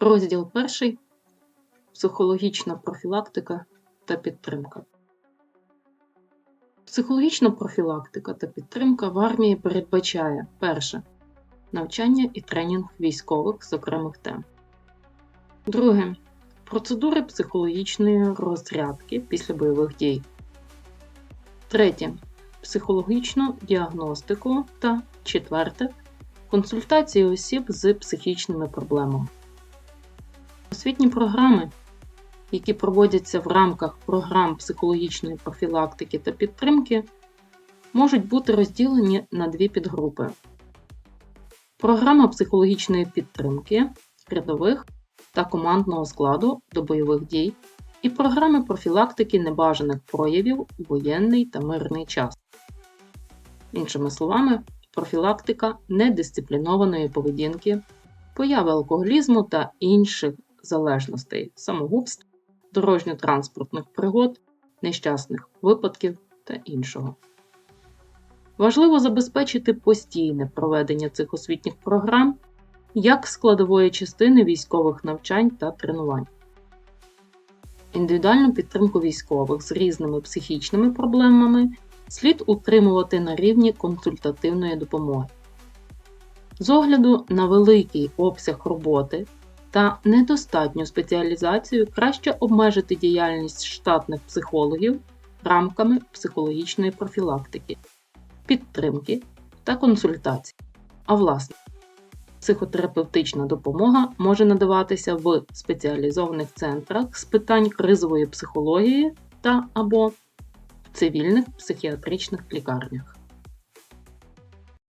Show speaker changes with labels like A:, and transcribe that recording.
A: Розділ перший психологічна профілактика та підтримка. Психологічна профілактика та підтримка в армії передбачає перше навчання і тренінг військових з окремих тем. Друге процедури психологічної розрядки після бойових дій. Третє психологічну діагностику та четверте консультації осіб з психічними проблемами. Освітні програми, які проводяться в рамках програм психологічної профілактики та підтримки, можуть бути розділені на дві підгрупи. Програма психологічної підтримки рядових та командного складу до бойових дій і програми профілактики небажаних проявів у воєнний та мирний час. Іншими словами, профілактика недисциплінованої поведінки, появи алкоголізму та інших залежностей, самогубств, дорожньо-транспортних пригод, нещасних випадків та іншого. Важливо забезпечити постійне проведення цих освітніх програм як складової частини військових навчань та тренувань. Індивідуальну підтримку військових з різними психічними проблемами слід утримувати на рівні консультативної допомоги. З огляду на великий обсяг роботи та недостатню спеціалізацію краще обмежити діяльність штатних психологів рамками психологічної профілактики, підтримки та консультацій. А власне, психотерапевтична допомога може надаватися в спеціалізованих центрах з питань кризової психології та або в цивільних психіатричних лікарнях.